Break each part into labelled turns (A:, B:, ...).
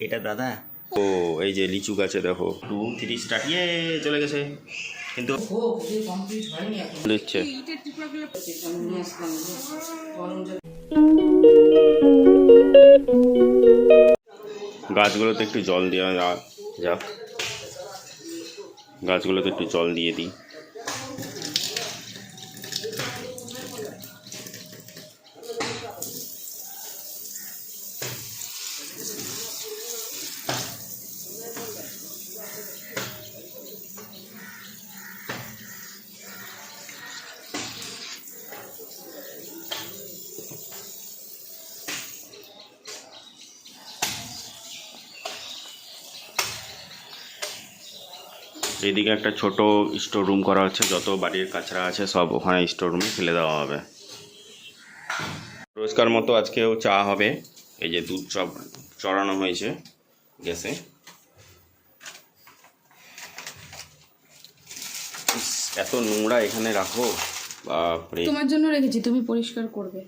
A: এটা দাদা। ও এই যে লিচু গাছে দেখো। টু থ্রি স্টার্ট ইয়ে চলে গেছে। কিন্তু দিচ্ছে গাছগুলোতে একটু জল দেওয়া যা- যাক। গাছগুলোতে একটু জল দিয়ে দিই। এদিকে একটা ছোট স্টোর রুম করা হচ্ছে যত বাড়ির কাছরা আছে সব ওখানে স্টোর রুমে ফেলে দেওয়া হবে। রোজকার মতো আজকেও চা হবে। এই যে দুধ চপ চড়ানো হয়েছে গ্যাসে। এত নোংরা এখানে রাখো। বাপরে।
B: তোমার জন্য রেখেছি তুমি পরিষ্কার করবে।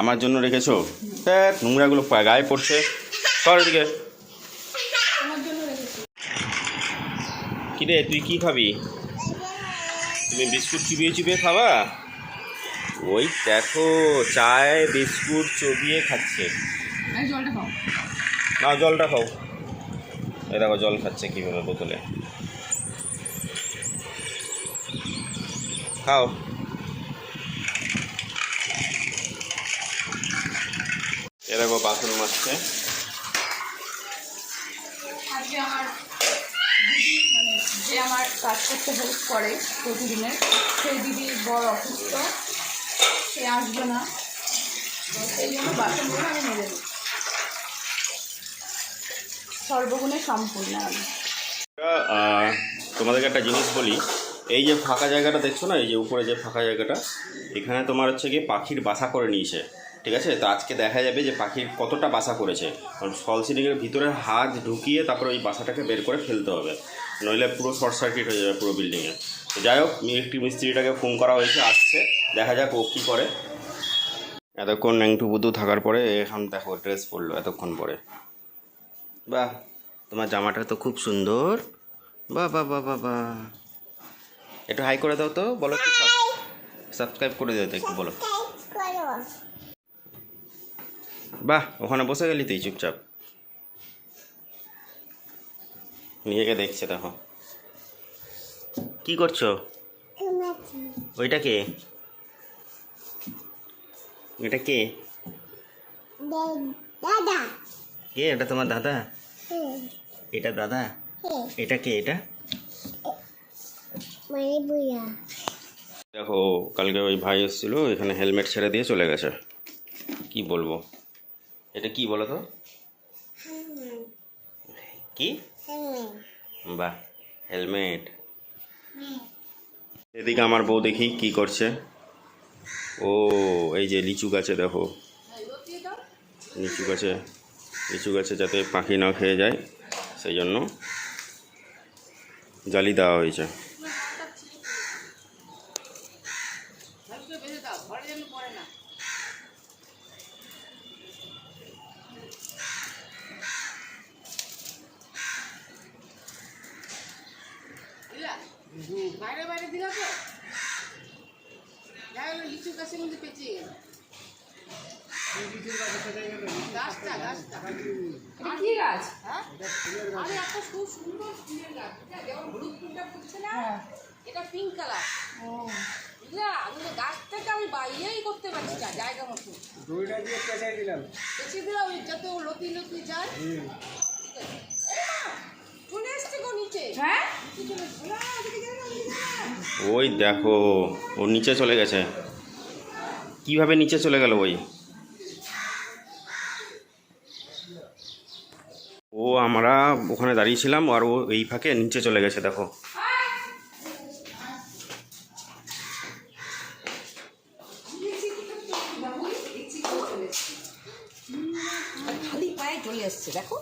A: আমার জন্য রেখেছো? হ্যাঁ নোংরাগুলো গায়ে পড়ছে। সর এদিকে
B: তোমার জন্য রেখেছি
A: কিরে তুই কি খাবি? তুমি বিস্কুট চিবিয়ে চিবিয়ে খাবা? ওই দেখো চায় বিস্কুট চবিয়ে খাচ্ছে। না জলটা খাও। এই দেখো জল খাচ্ছে কীভাবে বোতলে। খাও। এ দেখো বাসন
B: আজকে আমার যে আমার কাজ করতে হেল্প করে প্রতিদিনের, সেই দিদি বড় অসুস্থ, সে আসবে না। সেই জন্য বাসনগুলো আমি মেরে দিই। সর্বগুণে সম্পূর্ণ আমি।
A: তোমাদেরকে একটা জিনিস বলি, এই যে ফাঁকা জায়গাটা দেখছ না, এই যে উপরে যে ফাঁকা জায়গাটা, এখানে তোমার হচ্ছে গিয়ে পাখির বাসা করে নিয়েছে, ঠিক আছে? তো আজকে দেখা যাবে যে পাখির কতটা বাসা করেছে। কারণ ফল সিলিংয়ের ভিতরে হাত ঢুকিয়ে তারপরে ওই বাসাটাকে বের করে ফেলতে হবে। নইলে পুরো শর্ট সার্কিট হয়ে যাবে পুরো বিল্ডিংয়ে তো যাই হোক ইলেকট্রিক মিস্ত্রিটাকে ফোন করা হয়েছে আসছে। দেখা যাক ও কী করে। এতক্ষণ ন্যাংটু বুধু থাকার পরে এখন দেখো ড্রেস পরলো এতক্ষণ পরে। বাহ তোমার জামাটা তো খুব সুন্দর। বাহ বাহ বাহ বাহ বাহ। একটু হাই করে দাও তো বলো একটু সাবস্ক্রাইব করে দাও তো একটু বলো। বাহ ওখানে বসে গেলি তুই চুপচাপ। নিজেকে দেখছে দেখো। কি করছ? ওইটা কে? এটা কে?
C: দাদা।
A: কে? এটা তোমার দাদা? এটা দাদা? এটা কে এটা? দেখো কালকে ওই ভাই এসেছিল এখানে হেলমেট ছেড়ে দিয়ে চলে গেছে। কি বলব? এটা কি বলো তো? কি? বাহ হেলমেট এদিকে আমার বউ দেখি কি করছে। ও এই যে লিচু গাছে দেখো। লিচু গাছে লিচু গাছে যাতে পাখি না খেয়ে যায় সেই জন্য জালি দেওয়া হয়েছে
D: ভালোকে বেঁধে দাও ঘরে যেন পড়ে না বুঝলা? বাইরে বাইরে দিলা তো। দেখা লিচু গাছের মধ্যে পেঁচিয়ে গেল। গাছটা গাছটা।
B: কি গাছ?
D: হ্যাঁ? আরে একটা খুব সুন্দর ফুলের গাছ। যেমন হলুদ ফুলটা ফুটছে না এটা পিঙ্ক কালার বুঝলা? আমি তো গাছ আমি বাইরেই করতে পারছি না জায়গা মতো।
E: দইটা দিয়ে পেঁচাই দিলাম।
D: পেঁচিয়ে দিলাম ওই যাতে ও লতি লতি যায়। ঠিক আছে। চলে এসছে গো নিচে।
B: হ্যাঁ
D: নিচে চলে এসছে। না, ওদিকে যাবে না, ওদিকে যাবে না।
A: ওই দেখো ও নিচে চলে গেছে। কীভাবে নিচে চলে গেল ওই? ও আমরা ওখানে দাঁড়িয়েছিলাম আর ও এই ফাঁকে নিচে চলে গেছে দেখো।
D: আর খালি পায়ে চলে এসছে দেখো।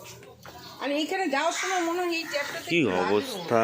D: আর এইখানে যাওয়ার সময় মনে হয় এই ট্যাপটা
A: কি অবস্থা?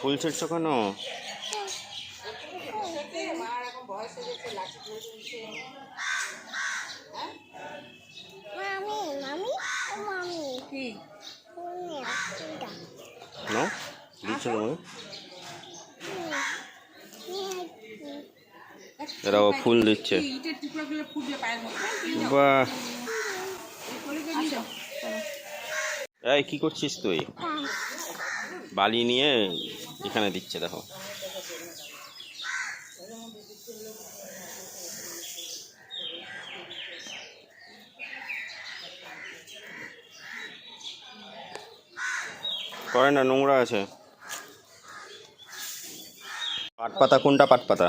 A: ফুল ছিটছো কেন?
D: হয়ে
A: দিচ্ছ তোমাকে? এরা ফুল দিচ্ছে। বাহ।
B: আচ্ছা
A: এই কি করছিস তুই? বালি নিয়ে এখানে দিচ্ছে, দেখো। করে না, নোংরা আছে। পাট পাতা কোনটা পাট পাতা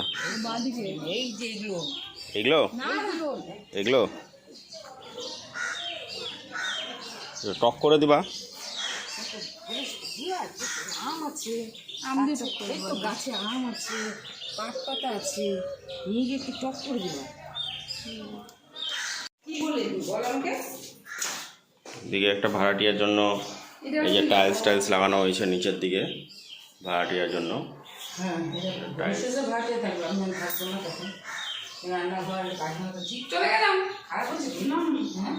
D: এগুলো?
A: এগুলো? টক করে দিবা।
D: আম
B: দিয়ে
D: এই তো গাছে আম আছে পাট পাতা আছে নিয়ে গিয়ে একটু টক করে দিল কি বলে বল আমাকে।
A: দিকে একটা ভাড়াটিয়ার জন্য এই যে টাইলস টাইলস লাগানো হয়েছে নিচের দিকে ভাড়াটিয়ার জন্য।
D: হ্যাঁ ভবিষ্যতে ভাড়াতে আমি থাকব না তখন। রান্নাঘর পায়খানা ঠিক
B: চলে গেলাম।
D: খারাপ হচ্ছে না হ্যাঁ?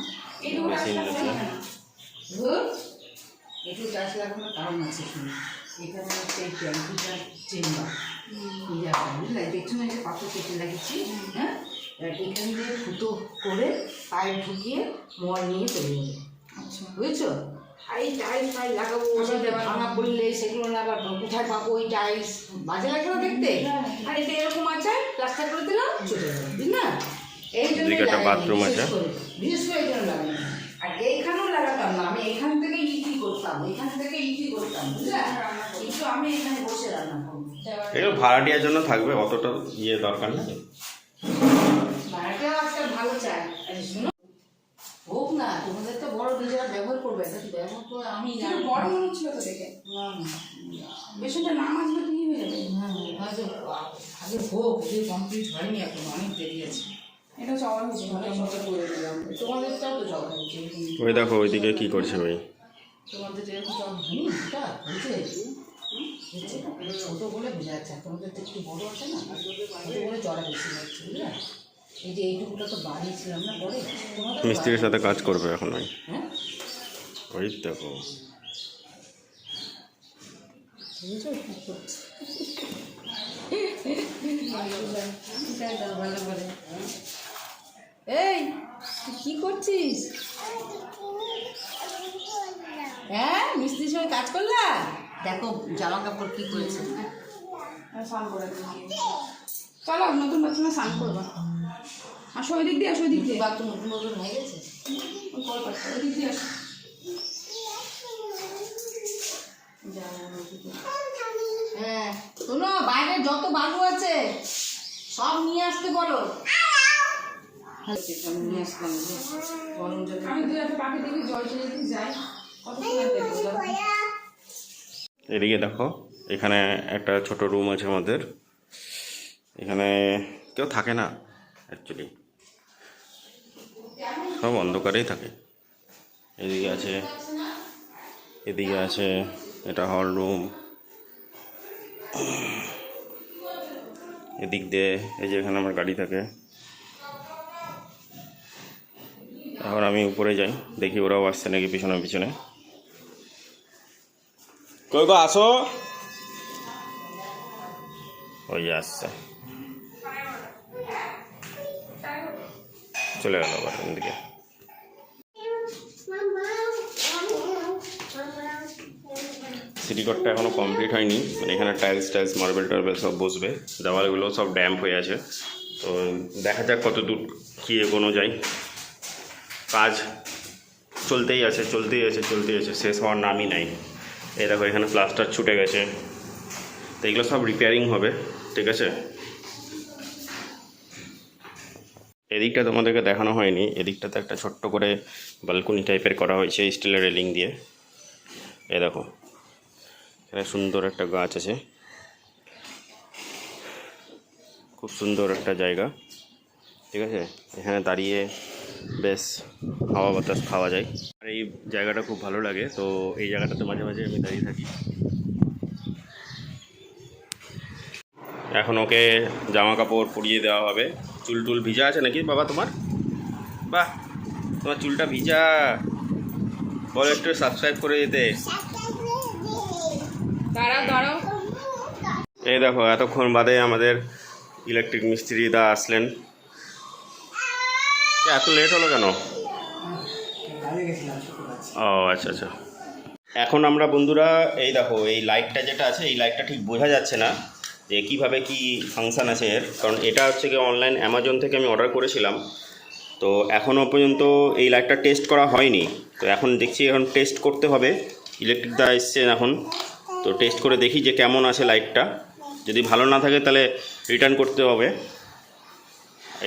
A: আছে।
B: করে না।
D: ধুর, একটু চাষ লাগানোর কারণ আছে শুনে এখানে হচ্ছে এই ট্যাঙ্কিটার চেম্বার বুঝলে পেছনে যে পাথর কেটে লাগিয়েছি হ্যাঁ? এখান দিয়ে ফুটো করে পাইপ ঢুকিয়ে মল নিয়ে চলে যাবে।
B: আচ্ছা।
D: বুঝেছ? আর এই টাইলস ফাইল লাগাবো সেটা ভাঙা পড়লে সেগুলো আবার কোথায় পাবো? ওই টাইলস বাজে লাগে না দেখতে? আর এটা এরকম আছে প্লাস্টার করে দিলাম চলে যাবে বুঝলি? না এই জন্য
A: এদিকে আছে।
D: বিশেষ করে এই জন্য লাগানো আর এইখানেও লাগাতাম না আমি এখান থেকে ইটি করতাম এখান থেকে ইটি করতাম বুঝলে? কিন্তু আমি এখানে বসে রান্না করব।
A: এগুলো ভাড়াটিয়ার জন্য থাকবে অতটা ইয়ে দরকার নেই
D: আজকাল ভালো চাই আর শুনো হোক না তোমাদের তো বড় নিজেরা ব্যবহার করবে এটা ব্যবহার করে আমি
B: একটু বড় মনে হচ্ছিল তো দেখে।
D: না, না,
B: বেসনটা নাম আসবে তো হয়ে যাবে?
D: আগে হোক যে কমপ্লিট হয়নি এখন অনেক দেরি আছে।
B: এটা চাওয়া হয়েছে ভালো
D: মতো করে দিলাম। তোমাদেরটাও তো জল
A: ওই দেখো ওইদিকে কি করছে ভাই
D: তোমাদের যেরকম জল হয়নি? এটা হয়েছে? বলে বোঝা যাচ্ছে। তোমাদের তো একটু বড় আছে না ছোট বলে বেশি বুঝলে? এই যে এইটুকুটা তো বানিয়েছিলাম না পরে
A: মিস্ত্রির সাথে কাজ করবে এখন ওই।
D: হ্যাঁ?
A: ওই দেখো।
B: এই কি করছিস?
D: হ্যাঁ মিস্ত্রির সঙ্গে কাজ করলা? দেখো জামা কাপড় কি করেছে।
B: স্নান করে চলো নতুন বাথরুমে স্নান করবা। আসো ওই দিক দিয়ে আসো ওই দিক দিয়ে।
D: বাথরুম নতুন নতুন হয়ে গেছে?
B: ওই দিক দিয়ে আসো।
D: হ্যাঁ শোনো বাইরে যত বালু আছে সব নিয়ে আসতে বলো। হ্যাঁ, আমি নিয়ে আসলাম যে গরম জলে
B: আমি দুই পাখি দিকে জল চলে যাই কত?
A: এদিকে দেখো, এখানে একটা ছোট রুম আছে আমাদের। এখানে কেউ থাকে না অ্যাকচুয়ালি সব অন্ধকারেই থাকে। এদিকে আছে এদিকে আছে এটা হল রুম এদিক দিয়ে এই যে এখানে আমার গাড়ি থাকে। এখন আমি উপরে যাই, দেখি ওরাও আসছে নাকি পিছনে পিছনে। কই গো আসো। ওই আসছে চলে গেল আবার দিকে সিটি কোডটা এখনও কমপ্লিট হয়নি। মানে এখানে টাইলস টাইলস মার্বেল টার্বেল সব বসবে। দেওয়ালগুলো সব ড্যাম্প হয়ে আছে। তো দেখা যাক কত দূর কী এগোনো যায়। কাজ চলতেই আছে চলতেই আছে চলতেই আছে। শেষ হওয়ার নামই নাই। এই দেখো, এখানে প্লাস্টার ছুটে গেছে। তো এগুলো সব রিপেয়ারিং হবে, ঠিক আছে? এদিকটা তোমাদেরকে দেখানো হয়নি। এদিকটাতে একটা ছোট্ট করে বালকনি টাইপের করা হয়েছে স্টিলের রেলিং দিয়ে। এ দেখো, এখানে সুন্দর একটা গাছ আছে। খুব সুন্দর একটা জায়গা, ঠিক আছে? এখানে দাঁড়িয়ে বেশ হাওয়া বাতাস খাওয়া যায়। এই জায়গাটা খুব ভালো লাগে তো এই জায়গাটাতে মাঝে মাঝে আমি দাঁড়িয়ে থাকি। এখন ওকে জামা কাপড় পরিয়ে দেওয়া হবে। চুল টুল ভিজা আছে নাকি বাবা তোমার? বাহ তোমার চুলটা ভিজা। বলো একটু সাবস্ক্রাইব করে
B: দাঁড়াও
A: এই দেখো এতক্ষণ বাদে আমাদের ইলেকট্রিক মিস্ত্রি দা আসলেন। এত লেট হলো কেন
E: বাইরে গেছিলাম ছোটো কাছে
A: ও আচ্ছা আচ্ছা। এখন আমরা বন্ধুরা, এই দেখো, এই লাইটটা যেটা আছে, এই লাইটটা ঠিক বোঝা যাচ্ছে না যে কীভাবে কি ফাংশান আছে এর। কারণ এটা হচ্ছে কি অনলাইন অ্যামাজন থেকে আমি অর্ডার করেছিলাম। তো এখনও পর্যন্ত এই লাইটটা টেস্ট করা হয়নি। তো এখন দেখছি এখন টেস্ট করতে হবে। ইলেকট্রিক দা এসছেন এখন। তো টেস্ট করে দেখি যে কেমন আছে লাইটটা যদি ভালো না থাকে তাহলে রিটার্ন করতে হবে।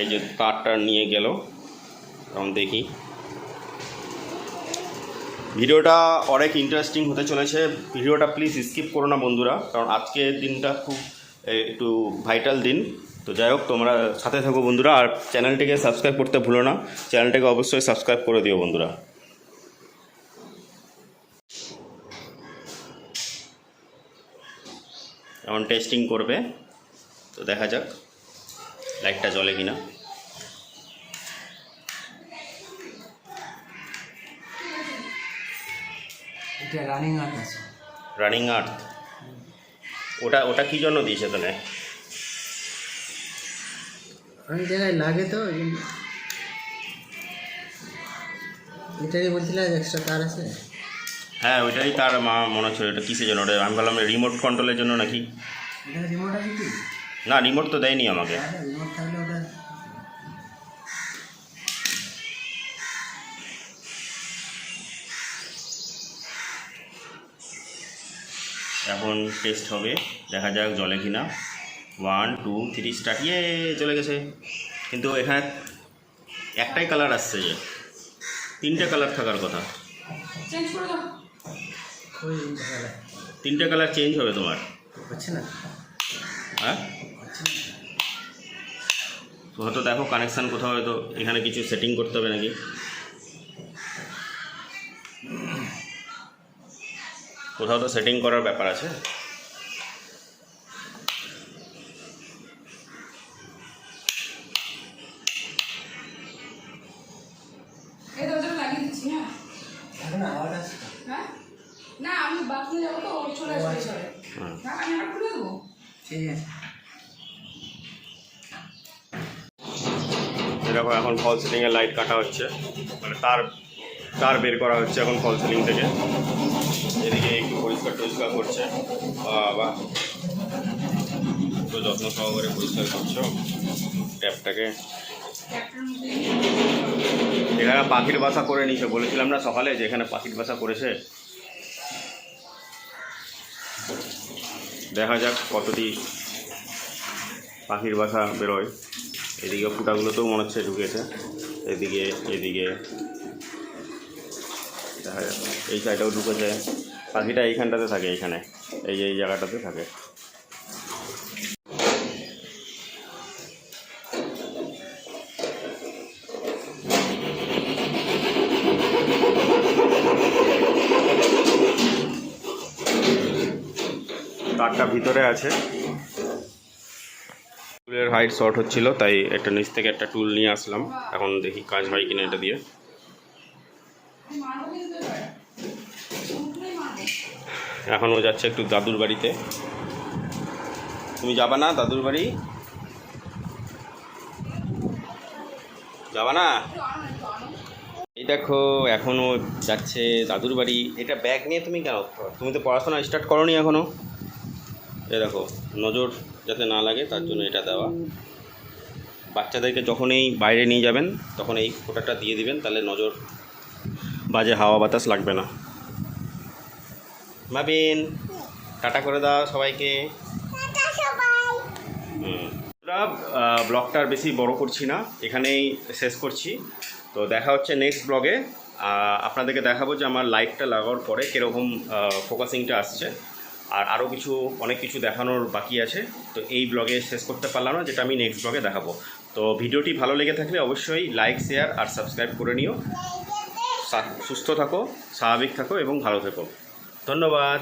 A: এই যে তারটা নিয়ে গেল। এখন দেখি। ভিডিওটা অনেক ইন্টারেস্টিং হতে চলেছে। ভিডিওটা প্লিজ স্কিপ করো না বন্ধুরা, কারণ আজকের দিনটা খুব একটু ভাইটাল দিন। তো যাই হোক, তোমরা সাথে থাকো বন্ধুরা, আর চ্যানেলটিকে সাবস্ক্রাইব করতে ভুলো না। চ্যানেলটাকে অবশ্যই সাবস্ক্রাইব করে দিও বন্ধুরা। এখন টেস্টিং করবে। তো দেখা যাক লাইটটা জ্বলে কিনা।
E: এটা রানিং আর্ট আছে।
A: রানিং আর্থ ওটা ওটা কী জন্য দিয়েছে তাহলে
E: অনেক জায়গায় লাগে তো ওই জন্য। এটারই বলছিল এক্সট্রা তার আছে?
A: হ্যাঁ ওইটাই তার মা মনে হচ্ছিল এটা কিসের জন্য? ওটা আমি বললাম রিমোট কন্ট্রোলের জন্য নাকি?
E: রিমোট আছে কি?
A: না রিমোট তো দেয়নি আমাকে।
E: রিমোট থাকলে
A: এখন টেস্ট হবে। দেখা যাক জলে কিনা। ওয়ান টু থ্রি স্টার্ট ইয়ে চলে গেছে। কিন্তু এখানে একটাই কালার আসছে যে তিনটে কালার থাকার কথা।
B: চেঞ্জ করে দাও।
E: ওই জায়গায়
A: তিনটে কালার চেঞ্জ হবে তোমার।
E: হচ্ছে না?
A: হ্যাঁ? তো হয়তো দেখো কানেকশান কোথাও হয়তো এখানে কিছু সেটিং করতে হবে নাকি? কোথাও তো সেটিং করার ব্যাপার আছে।
B: হ্যাঁ। হ্যাঁ? না আমি বাথরুমে যাব তো চলে আসবে এসবে।
A: হুম।
B: হ্যাঁ আমি আবার খুলে দেবো।
E: ঠিক আছে।
A: এরকম এখন ফল সিলিংয়ের লাইট কাটা হচ্ছে। মানে তার তার বের করা হচ্ছে এখন ফল সিলিং থেকে। এদিকে একটু পরিষ্কার টরিষ্কার করছে। বাবা একটু যত্ন সহকারে পরিষ্কার করছ। ট্যাপটাকে এখানে পাখির বাসা করে নিছে। বলেছিলাম না সকালে যে এখানে পাখির বাসা করেছে। দেখা যাক কতটি পাখির বাসা বেরোয়। এদিকে ফুটাগুলোতেও মনে হচ্ছে ঢুকেছে। এদিকে এদিকে। দেখা যাক। এই সাইডেও ঢুকেছে। পাখিটা এইখানটাতে থাকে, এইখানে। এই এই জায়গাটাতে থাকে। তারটা ভিতরে আছে। টুলের হাইট শর্ট হচ্ছিল, তাই একটা নিচ থেকে একটা টুল নিয়ে আসলাম। এখন দেখি কাজ হয় কিনা এটা দিয়ে। এখন ও যাচ্ছে একটু দাদুর বাড়িতে। তুমি যাবা না দাদুর বাড়ি? যাবা না? এই দেখো, এখনও যাচ্ছে দাদুর বাড়ি। এটা ব্যাগ নিয়ে তুমি কেন? তুমি তো পড়াশোনা স্টার্ট করনি এখনও। এই দেখো, নজর যাতে না লাগে তার জন্য এটা দেওয়া। বাচ্চাদেরকে যখনই বাইরে নিয়ে যাবেন, তখন এই ফোঁটাটা দিয়ে দিবেন, তাহলে নজর বাজে হাওয়া বাতাস লাগবে না। মাবিন টাটা করে দাও সবাইকে। ব্লগটা আর বেশি বড় করছি না এখানেই শেষ করছি। তো দেখা হচ্ছে নেক্সট ব্লগে আপনাদেরকে দেখাবো যে আমার লাইটটা লাগানোর পরে কীরকম ফোকাসিংটা আসছে। আর আরও কিছু অনেক কিছু দেখানোর বাকি আছে। তো এই ব্লগে শেষ করতে পারলাম না যেটা আমি নেক্সট ব্লগে দেখাবো। তো ভিডিওটি ভালো লেগে থাকলে অবশ্যই লাইক শেয়ার আর সাবস্ক্রাইব করে নিও। সুস্থ থাকো স্বাভাবিক থাকো এবং ভালো থেকো। ধন্যবাদ।